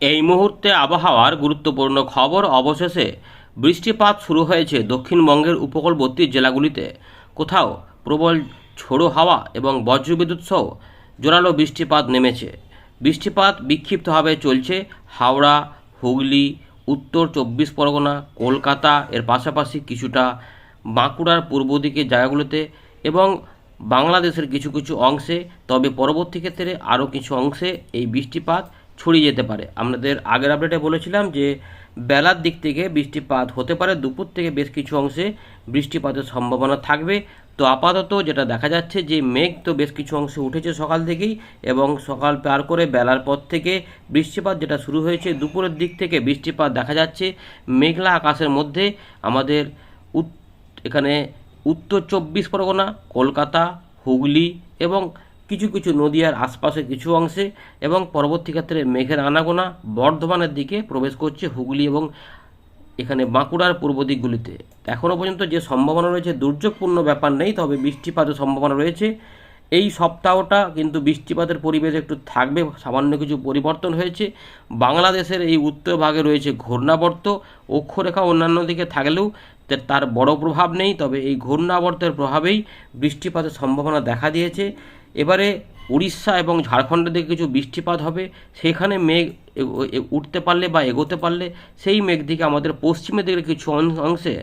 এই মুহূর্তে আবহাওয়ার গুরুত্বপূর্ণ খবর অবশেষে বৃষ্টিপাত শুরু হয়েছে দক্ষিণবঙ্গের উপকূলবর্তী জেলাগুলিতে। কোথাও প্রবল ঝোড়ো হাওয়া এবং বজ্রবিদ্যুৎ সহ জোরালো বৃষ্টিপাত নেমেছে। বৃষ্টিপাত বিক্ষিপ্তভাবে চলছে হাওড়া, হুগলি, উত্তর চব্বিশ পরগনা, কলকাতা, এর পাশাপাশি কিছুটা বাঁকুড়ার পূর্ব দিকের জায়গাগুলোতে এবং বাংলাদেশের কিছু কিছু অংশে। তবে পরবর্তী ক্ষেত্রে আরও কিছু অংশে এই বৃষ্টিপাত ছড়িয়ে যেতে পারে। আমাদের আগের আপডেটে বলেছিলাম যে, বেলার দিক থেকে বৃষ্টিপাত হতে পারে, দুপুর থেকে বেশ কিছু অংশে বৃষ্টিপাতের সম্ভাবনা থাকবে। তো আপাতত যেটা দেখা যাচ্ছে যে, মেঘ তো বেশ কিছু অংশে উঠেছে সকাল থেকেই এবং সকাল পার করে বেলার পর থেকে বৃষ্টিপাত যেটা শুরু হয়েছে, দুপুরের দিক থেকে বৃষ্টিপাত দেখা যাচ্ছে। মেঘলা আকাশের মধ্যে আমাদের এখানে উত্তর চব্বিশ পরগনা, কলকাতা, হুগলি এবং কিছু কিছু নদীয়ার আশপাশে কিছু অংশে এবং পরবর্তী ক্ষেত্রে মেঘের আনাগোনা বর্ধমানের দিকে প্রবেশ করছে হুগলি এবং এখানে বাঁকুড়ার পূর্ব দিকগুলিতে। এখনও পর্যন্ত যে সম্ভাবনা রয়েছে দুর্যোগপূর্ণ ব্যাপার নেই, তবে বৃষ্টিপাতের সম্ভাবনা রয়েছে। এই সপ্তাহটা কিন্তু বৃষ্টিপাতের পরিবেশ একটু থাকবে, সামান্য কিছু পরিবর্তন হয়েছে। বাংলাদেশের এই উত্তর ভাগে রয়েছে ঘূর্ণাবর্ত, অক্ষরেখা অন্যান্য দিকে থাকলেও তার বড় প্রভাব নেই, তবে এই ঘূর্ণাবর্তের প্রভাবেই বৃষ্টিপাতের সম্ভাবনা দেখা দিয়েছে। এবারে উড়িষ্যা এবং ঝাড়খণ্ডের দিকে কিছু বৃষ্টিপাত হবে সেখানে মেঘ উঠতে পারলে বা এগোতে পারলে সেই মেঘ দিকে আমাদের পশ্চিমের দিকের কিছু অংশে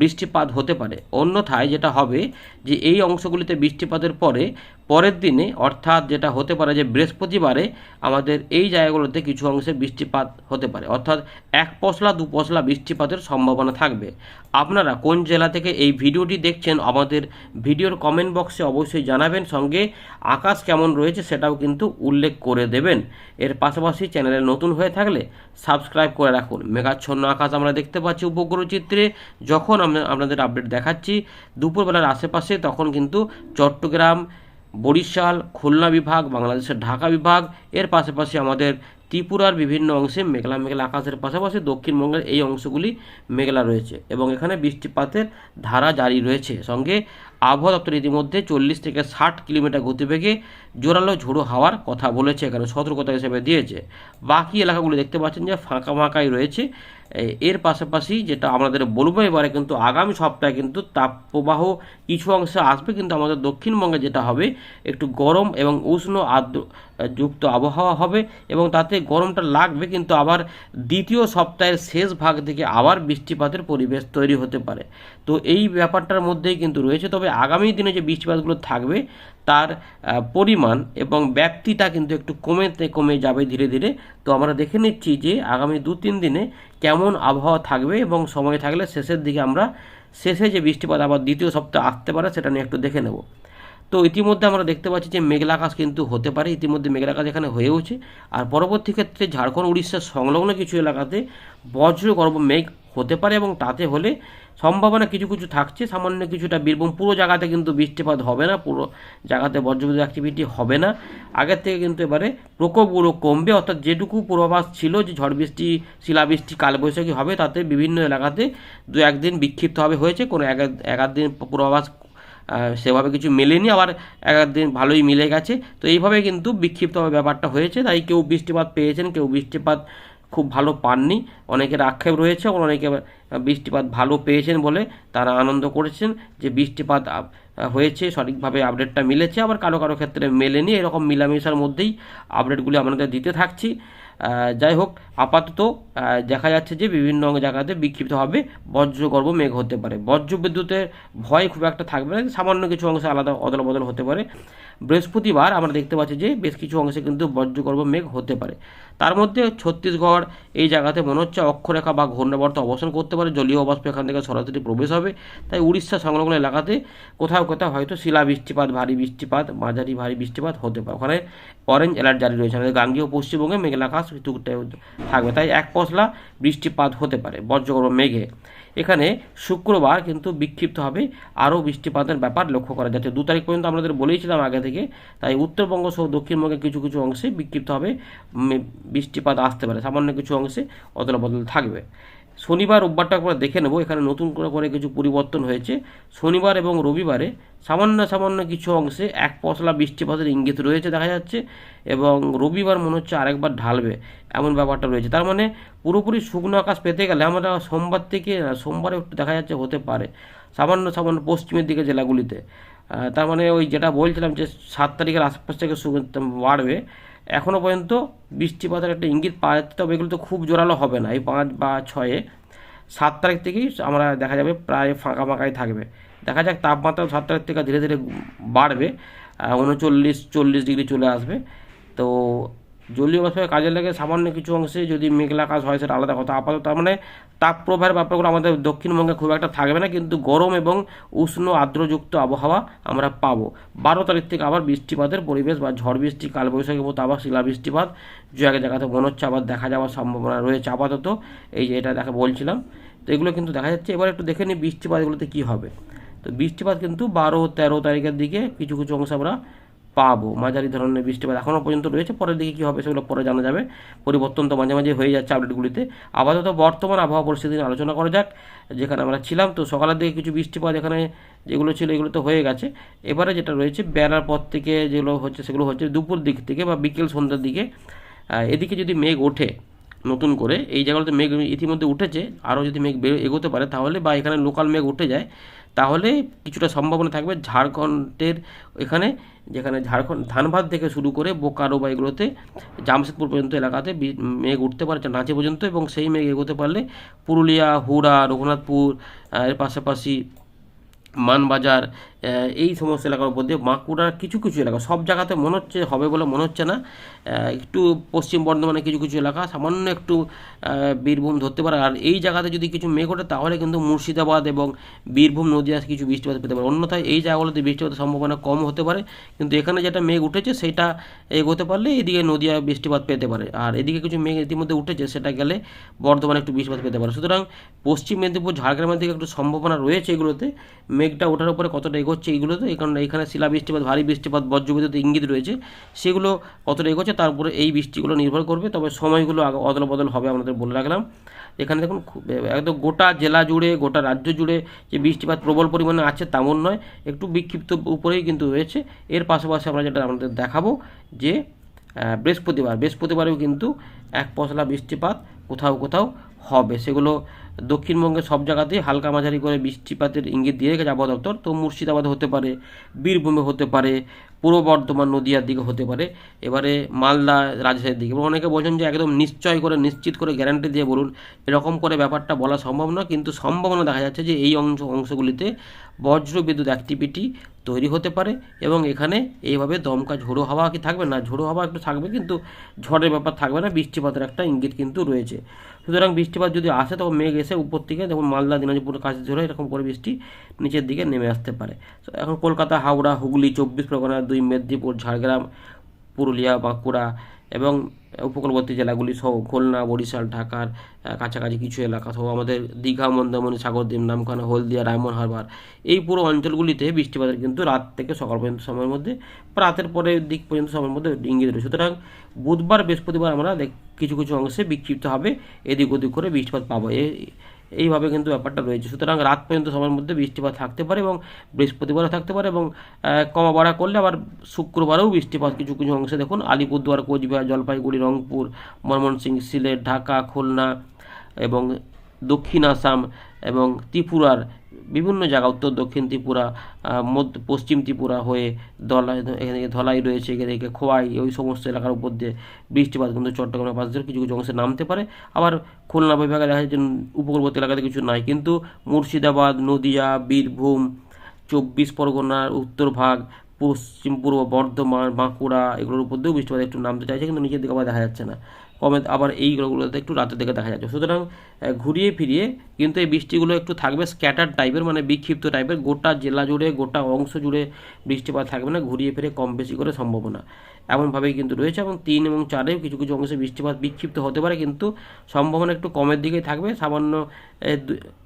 বৃষ্টিপাত হতে পারে। অন্যথায় যেটা হবে যে এই অংশগুলিতে বৃষ্টিপাতের পরে, পরের দিনে, অর্থাৎ যেটা হতে পারে যে বৃহস্পতিবারে, আমাদের এই জায়গাগুলোতে কিছু অংশে বৃষ্টিপাত হতে পারে। অর্থাৎ এক পশলা, দু পশলা বৃষ্টিপাতের সম্ভাবনা থাকবে। আপনারা কোন জেলা থেকে এই ভিডিওটি দেখছেন, আমাদের ভিডিওর কমেন্ট বক্সে অবশ্যই জানাবেন। সঙ্গে আকাশ কেমন রয়েছে সেটাও কিন্তু উল্লেখ করে দেবেন। এর পাশাপাশি চ্যানেলে নতুন হয়ে থাকলে সাবস্ক্রাইব করে রাখুন। মেঘাচ্ছন্ন আকাশ আমরা দেখতে পাচ্ছি উপগ্রহ চিত্রে যখন আমরা আপনাদের আপডেট দেখাচ্ছি, দুপুরবেলার আশেপাশে তখন কিন্তু চট্টগ্রাম, বরিশাল, খুলনা বিভাগ, বাংলাদেশের ঢাকা বিভাগ, এর পাশাপাশি আমাদের ত্রিপুরার বিভিন্ন অংশে মেঘলা মেঘলা আকাশের পাশাপাশি দক্ষিণবঙ্গের এই অংশগুলি মেঘলা রয়েছে এবং এখানে বৃষ্টিপাতের ধারা জারি রয়েছে। সঙ্গে আবহাওয়া দপ্তর ইতিমধ্যে চল্লিশ থেকে ষাট কিলোমিটার গতিবেগে জোরালো ঝোড়ো হাওয়ার কথা বলেছে, এখানে সতর্কতা হিসেবে দিয়েছে। বাকি এলাকাগুলো দেখতে পাচ্ছেন যে ফাঁকা ফাঁকাই রয়েছে। এর পাশাপাশি যেটা আমাদের বলব এবারে কিন্তু আগামী সপ্তাহে কিন্তু তাপপ্রবাহ কিছু অংশে আসবে, কিন্তু আমাদের দক্ষিণবঙ্গে যেটা হবে, একটু গরম এবং উষ্ণ আর্দ্র যুক্ত আবহাওয়া হবে এবং তাতে গরমটা লাগবে, কিন্তু আবার দ্বিতীয় সপ্তাহের শেষ ভাগ থেকে আবার বৃষ্টিপাতের পরিবেশ তৈরি হতে পারে। তো এই ব্যাপারটার মধ্যেই কিন্তু রয়েছে, তবে আগামী দিনে যে বৃষ্টিপাতগুলো থাকবে তার পরিমাণ এবং ব্যাপ্তিটা কিন্তু একটু কমেতে কমে যাবে ধীরে ধীরে। তো আমরা দেখে নিচ্ছি যে আগামী দু তিন দিনে কেমন আবহাওয়া থাকবে এবং সময় থাকলে শেষের দিকে আমরা শেষে যে বৃষ্টিপাত আবার দ্বিতীয় সপ্তাহে আসতে পারে সেটা নিয়ে একটু দেখে নেব। তো ইতিমধ্যে আমরা দেখতে পাচ্ছি যে মেঘলা আকাশ কিন্তু হতে পারে, ইতিমধ্যে মেঘলা আকাশ এখানে হয়েওছে আর পরবর্তী ক্ষেত্রে ঝাড়খণ্ড, উড়িষ্যার সংলগ্ন কিছু এলাকাতে বজ্রগর্ভ মেঘ হতে পারে এবং তাতে হলে সম্ভাবনা কিছু কিছু থাকছে। সামান্য কিছুটা বীরভূম পুরো জায়গাতে কিন্তু বৃষ্টিপাত হবে না, পুরো জায়গাতে বজ্রবিদ্যুৎ অ্যাক্টিভিটি হবে না। আগের থেকে কিন্তু এবারে প্রকোপগুলো কমবে, অর্থাৎ যেটুকু পূর্বাভাস ছিল যে ঝড় বৃষ্টি, শিলাবৃষ্টি, কালবৈশাখী হবে, তাতে বিভিন্ন এলাকাতে দু একদিন বিক্ষিপ্তভাবে হয়েছে, কোনো এক এক দিন পূর্বাভাস সেভাবে কিছু মেলেনি, আবার এক আধ দিন ভালোই মিলে গেছে। তো এইভাবে কিন্তু বিক্ষিপ্তভাবে ব্যাপারটা হয়েছে। তাই কেউ বৃষ্টিপাত পেয়েছেন, কেউ বৃষ্টিপাত খুব ভালো পাননি। অনেকের আক্ষেপ রয়েছে অনেকে বৃষ্টিপাত ভালো পেয়েছেন বলে তারা আনন্দ করেছেন যে বৃষ্টিপাত হয়েছে, সঠিকভাবে আপডেটটা মিলেছে, আবার কারও কারও ক্ষেত্রে মেলেনি। এরকম মিলামিশার মধ্যেই আপডেটগুলি আপনাদের দিতে থাকছি। যাই হোক, আপাতত দেখা যাচ্ছে যে বিভিন্ন জায়গাতে বিক্ষিপ্তভাবে বজ্রগর্ভ মেঘ হতে পারে। বজ্র বিদ্যুতের ভয় খুব একটা থাকবে না, সামান্য কিছু অংশে আলাদা অদল বদল হতে পারে। বৃহস্পতিবার আমরা দেখতে পাচ্ছি যে বেশ কিছু অংশে কিন্তু বজ্রগর্ভ মেঘ হতে পারে। তার মধ্যে ছত্তিশগড় এই জায়গাতে মনে হচ্ছে অক্ষরেখা বা ঘূর্ণাবর্ত অবসান করতে পারে। জলীয় বাষ্প এখান থেকে সরাসরি প্রবেশ হবে। তাই উড়িষ্যা সংলগ্ন এলাকাতে কোথাও কোথাও হয়তো শিলা বৃষ্টিপাত ভারী বৃষ্টিপাত মাঝারি ভারী বৃষ্টিপাত হতে পারে। ওখানে অরেঞ্জ অ্যালার্ট জারি রয়েছে। আমাদের গাঙ্গীয় পশ্চিমবঙ্গে মেঘলা টুকটাই থাকবে। তাই এক পশলা বৃষ্টিপাত হতে পারে বজ্রগর্ভ মেঘে। এখানে শুক্রবার কিন্তু বিক্ষিপ্তভাবে আরও বৃষ্টিপাতের ব্যাপার লক্ষ্য করা যাচ্ছে। দু তারিখ পর্যন্ত আমাদের বলেইছিলাম আগে থেকে। তাই উত্তরবঙ্গ সহ দক্ষিণবঙ্গের কিছু কিছু অংশে বিক্ষিপ্তভাবে উম, বৃষ্টিপাত আসতে পারে। সামান্য কিছু অংশে অদল বদল থাকবে। শনিবার রোববারটা একবার দেখে নেব। এখানে নতুন করে করে কিছু পরিবর্তন হয়েছে। শনিবার এবং রবিবারে সামান্য সামান্য কিছু অংশে এক পশলা বৃষ্টিপাতের ইঙ্গিত রয়েছে দেখা যাচ্ছে এবং রবিবার মনে হচ্ছে আরেকবার ঢালবে এমন ব্যাপারটা রয়েছে। তার মানে পুরোপুরি শুকনো আকাশ পেতে গেলে আমরা সোমবার থেকে সোমবারে একটু দেখা যাচ্ছে হতে পারে সামান্য সামান্য পশ্চিমের দিকে জেলাগুলিতে। তার মানে ওই যেটা বলছিলাম যে সাত তারিখের আশপাশ থেকে বাড়বে। এখনও পর্যন্ত বৃষ্টিপাতের একটা ইঙ্গিত পাওয়া যাচ্ছে, তবে এগুলো তো খুব জোরালো হবে না। এই পাঁচ বা ছয়ে সাত তারিখ থেকেই আমরা দেখা যাবে প্রায় ফাঁকা ফাঁকাই থাকবে। দেখা যাক তাপমাত্রা সাত তারিখ থেকে ধীরে ধীরে বাড়বে। উনচল্লিশ, চল্লিশ ডিগ্রি চলে আসবে। তো জলীয় বাষ্পের কাজে লাগে সামান্য কিছু অংশে, যদি মেঘলা আকাশ হয় সেটা আলাদা কথা। আপাতত তার মানে তাপপ্রবাহের ব্যাপারগুলো আমাদের দক্ষিণবঙ্গে খুব একটা থাকবে না, কিন্তু গরম এবং উষ্ণ আর্দ্রযুক্ত আবহাওয়া আমরা পাবো। বারো তারিখ থেকে আবার বৃষ্টিপাতের পরিবেশ বা ঝড় বৃষ্টি, কালবৈশাখী মতো আবার শিলা বৃষ্টিপাত যে জায়গায় জায়গাতে মনে হচ্ছে আবার দেখা যাওয়ার সম্ভাবনা রয়েছে আপাতত, এই যে এটা দেখা বলছিলাম। তো এগুলো কিন্তু দেখা যাচ্ছে, এবার একটু দেখে নিই বৃষ্টিপাতগুলোতে কী হবে। তো বৃষ্টিপাত কিন্তু বারো তেরো তারিখের দিকে কিছু কিছু অংশ আমরা পাবো। মাঝারি ধরনের বৃষ্টিপাত এখনও পর্যন্ত রয়েছে, পরের দিকে কী হবে সেগুলো পরে জানা যাবে। পরিবর্তন তো মাঝে মাঝে হয়ে যাচ্ছে আপডেটগুলিতে। আপাতত বর্তমান আবহাওয়া পরিস্থিতি নিয়ে আলোচনা করা যাক, যেখানে আমরা ছিলাম। তো সকালের দিকে কিছু বৃষ্টিপাত এখানে যেগুলো ছিল, এগুলো তো হয়ে গেছে। এবারে যেটা রয়েছে, বেলার পর থেকে যেগুলো হচ্ছে, সেগুলো হচ্ছে দুপুর দিক থেকে বা বিকেল সন্ধ্যার দিকে এদিকে যদি মেঘ ওঠে নতুন করে, এই জায়গাগুলোতে মেঘ ইতিমধ্যে উঠেছে। আরও যদি মেঘ এগোতে পারে তাহলে বা এখানে লোকাল মেঘ উঠে যায় তাহলে কিছুটা সম্ভাবনা থাকবে ঝাড়খণ্ডের এখানে, যেখানে ঝাড়খণ্ড ধানবাদ থেকে শুরু করে বোকারো বা এগুলোতে, জামশেদপুর পর্যন্ত এলাকাতে মেঘ উঠতে পারে নাচে পর্যন্ত, এবং সেই মেঘ এগোতে পারলে পুরুলিয়া, হুড়া, রঘুনাথপুর এর পাশাপাশি মানবাজার এই সমস্ত এলাকার উপর দিয়ে বাঁকুড়ার কিছু কিছু এলাকা, সব জায়গাতে মনে হচ্ছে, হবে বলে মনে হচ্ছে না। একটু পশ্চিম বর্ধমানে কিছু কিছু এলাকা, সামান্য একটু বীরভূম ধরতে পারে। আর এই জায়গাতে যদি কিছু মেঘ ওঠে, তাহলে কিন্তু মুর্শিদাবাদ এবং বীরভূম নদীয়া কিছু বৃষ্টিপাত পেতে পারে। অন্যথায় এই জায়গাগুলোতে বৃষ্টিপাতের সম্ভাবনা কম হতে পারে। কিন্তু এখানে যেটা মেঘ উঠেছে, সেটা এগোতে পারলে এদিকে নদীয়া বৃষ্টিপাত পেতে পারে। আর এদিকে কিছু মেঘ ইতিমধ্যে উঠেছে, সেটা গেলে বর্ধমানে একটু বৃষ্টিপাত পেতে পারে। সুতরাং পশ্চিম মেদিনীপুর, ঝাড়গ্রামের দিকে একটু সম্ভাবনা রয়েছে এগুলোতে। মেঘটা ওঠার উপরে কতটা এগোচ্ছে এগুলোতে এই কারণে এখানে শিলা বৃষ্টিপাত, ভারী বৃষ্টিপাত, বজ্রবিদ্যুৎ ইঙ্গিত রয়েছে। সেগুলো কতটা এগোচ্ছে তার উপরে এই বৃষ্টিগুলো নির্ভর করবে, তবে সময়গুলো অদল বদল হবে আমাদের বলে রাখলাম। এখানে দেখুন একদম গোটা জেলা জুড়ে, গোটা রাজ্য জুড়ে যে বৃষ্টিপাত প্রবল পরিমাণে আছে তেমন নয়, একটু বিক্ষিপ্ত উপরেই কিন্তু রয়েছে। এর পাশাপাশি আমরা যেটা আমাদের দেখাবো যে বৃহস্পতিবার, বৃহস্পতিবারেও কিন্তু এক পশলা বৃষ্টিপাত কোথাও কোথাও হবে। সেগুলো দক্ষিণবঙ্গের সব জায়গাতেই হালকা মাঝারি করে বৃষ্টিপাতের ইঙ্গিত দিয়ে রেখেছে আবহাওয়া দপ্তর। তো মুর্শিদাবাদ হতে পারে, বীরভূমে হতে পারে, পূর্ব বর্ধমান নদীয়ার দিকে হতে পারে, এবারে মালদা রাজশাহীর দিকে। এবার অনেকে বলছেন যে একদম নিশ্চয় করে, নিশ্চিত করে গ্যারান্টি দিয়ে বলুন, এরকম করে ব্যাপারটা বলা সম্ভব না কিন্তু সম্ভাবনা দেখা যাচ্ছে যে এই অংশ, অংশগুলিতে বজ্র বিদ্যুৎ অ্যাক্টিভিটি তৈরি হতে পারে এবং এখানে এইভাবে দমকা ঝোড়ো হাওয়া কি থাকবে? না, ঝোড়ো হাওয়া একটু থাকবে কিন্তু ঝড়ের ব্যাপার থাকবে না, বৃষ্টিপাতের একটা ইঙ্গিত কিন্তু রয়েছে। সুতরাং বৃষ্টিপাত যদি আসে তখন মেঘ এসে উপর থেকে যেমন মালদা দিনাজপুর কাছে ধরে এরকম করে বৃষ্টি নিচের দিকে নেমে আসতে পারে। এখন কলকাতা, হাওড়া, হুগলি, চব্বিশ পরগনা, দুই মেদিনীপুর, ঝাড়গ্রাম, পুরুলিয়া, বাঁকুড়া এবং উপকূলবর্তী জেলাগুলি সহ খুলনা, বরিশাল, ঢাকার কাছাকাছি কিছু এলাকা সহ আমাদের দীঘা, মন্দারমণি, সাগরদ্বীপ, নামখানা, হলদিয়া, রায়মন হারবার, এই পুরো অঞ্চলগুলিতে বৃষ্টিপাতের কিন্তু রাত থেকে সকাল পর্যন্ত সময়ের মধ্যে রাতের পরে দিক পর্যন্ত সময়ের মধ্যে ইঙ্গিত রয়েছে। সুতরাং বুধবার, বৃহস্পতিবার আমরা কিছু কিছু অংশে বিক্ষিপ্ত হবে, এদিক ওদিক করে বৃষ্টিপাত পাবো। এইভাবে কিন্তু ব্যাপারটা রয়েছে। সুতরাং রাত পর্যন্ত সময়ের মধ্যে বৃষ্টিপাত থাকতে পারে এবং বৃহস্পতিবারও থাকতে পারে এবং কমা বাড়া করলে আবার শুক্রবারেও বৃষ্টিপাত কিছু কিছু অংশে। দেখুন, আলিপুরদুয়ার, কোচবিহার, জলপাইগুড়ি, রংপুর, ময়মনসিংহ, সিলেট, ঢাকা, খুলনা এবং দক্ষিণ আসাম এবং ত্রিপুরার বিভিন্ন জায়গা, উত্তর, দক্ষিণ ত্রিপুরা মধ্য, পশ্চিম ত্রিপুরা হয়ে ধলাই এখানে ধলাই রয়েছে, এখানে খোয়াই, ওই সমস্ত এলাকার উপর দিয়ে বৃষ্টিপাত কিন্তু চট্টগ্রামের পাশ দিয়ে কিছু কিছু অংশে নামতে পারে। আবার খুলনা বিভাগে দেখা যাচ্ছে উপকূলবর্তী এলাকাতে কিছু নাই। কিন্তু মুর্শিদাবাদ, নদিয়া, বীরভূম, চব্বিশ পরগনার উত্তর ভাগ, পশ্চিম পূর্ব বর্ধমান, বাঁকুড়া, এগুলোর উপর দিয়েও বৃষ্টিপাত একটু নামতে চাইছে, কিন্তু নিচের দিকে আবার দেখা যাচ্ছে না। কমে আবার এইগুলোতে একটু রাতের দিকে দেখা যাচ্ছে। সুতরাং ঘুরিয়ে ফিরিয়ে কিন্তু এই বৃষ্টিগুলো একটু থাকবে স্ক্যাটার টাইপের মানে বিক্ষিপ্ত টাইপের গোটা জেলা জুড়ে, গোটা অংশ জুড়ে বৃষ্টিপাত থাকবে না, ঘুরিয়ে ফিরে কম বেশি করে সম্ভাবনা। এমনভাবেই কিন্তু রয়েছে এবং তিন এবং চারেও কিছু কিছু অংশে বৃষ্টিপাত বিক্ষিপ্ত হতে পারে, কিন্তু সম্ভাবনা একটু কমের দিকেই থাকবে। সামান্য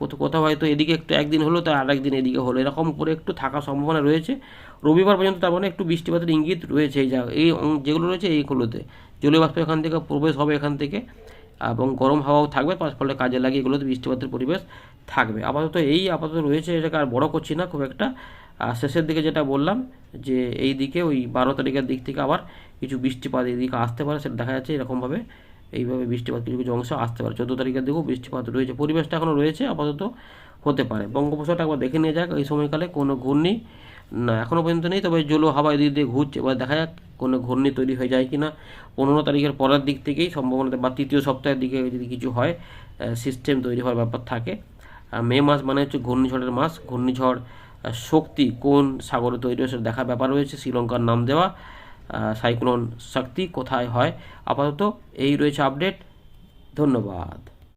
কোথাও- হয়তো এদিকে একটু একদিন হলো, তো আর একদিন এদিকে হলো। এরকম করে একটু থাকার সম্ভাবনা রয়েছে। রবিবার পর্যন্ত তার মানে একটু বৃষ্টিপাতের ইঙ্গিত রয়েছে এই জায়গা, এই যেগুলো রয়েছে এইগুলোতে জলীয় বাষ্প এখান থেকে, প্রবেশ হবে এখান থেকে, এবং গরম হাওয়াও থাকবে, তার ফলে কাজে লাগিয়ে এগুলোতে বৃষ্টিপাতের পরিবেশ থাকবে। আপাতত এই, আপাতত রয়েছে এটাকে আর বড় করছি না, খুব একটা। আর শেষের দিকে যেটা বললাম, যে এই দিকে ওই বারো তারিখের দিক থেকে আবার কিছু বৃষ্টিপাত এই দিকে আসতে পারে, সেটা দেখা যাচ্ছে এরকমভাবে এইভাবে বৃষ্টিপাত কিছু কিছু অংশ আসতে পারে। চোদ্দ তারিখের দিকেও বৃষ্টিপাত রয়েছে, পরিবেশটা এখনও রয়েছে, আপাতত হতে পারে। বঙ্গোপসাগরটা একবার দেখে নিয়ে যাক, এই সময়কালে কোনো ঘূর্ণি না এখনও পর্যন্ত নেই, তবে জলো হাওয়া এদিক দিয়ে ঘুরছে। এবার দেখা যাক কোনো ঘূর্ণি তৈরি হয়ে যায় কি না পনেরো তারিখের পরের দিক থেকেই সম্ভাবনা বা তৃতীয় সপ্তাহের দিকে যদি কিছু হয় সিস্টেম তৈরি হওয়ার ব্যাপার থাকে। মে মাস মানে হচ্ছে ঘূর্ণিঝড়ের মাস। ঘূর্ণিঝড় শক্তি কোন সাগরে তৈরি হয় সেটা দেখার ব্যাপার রয়েছে, শ্রীলঙ্কার নাম দেওয়া সাইক্লোন শক্তি কোথায় হয়। আপাতত এই রয়েছে আপডেট ধন্যবাদ।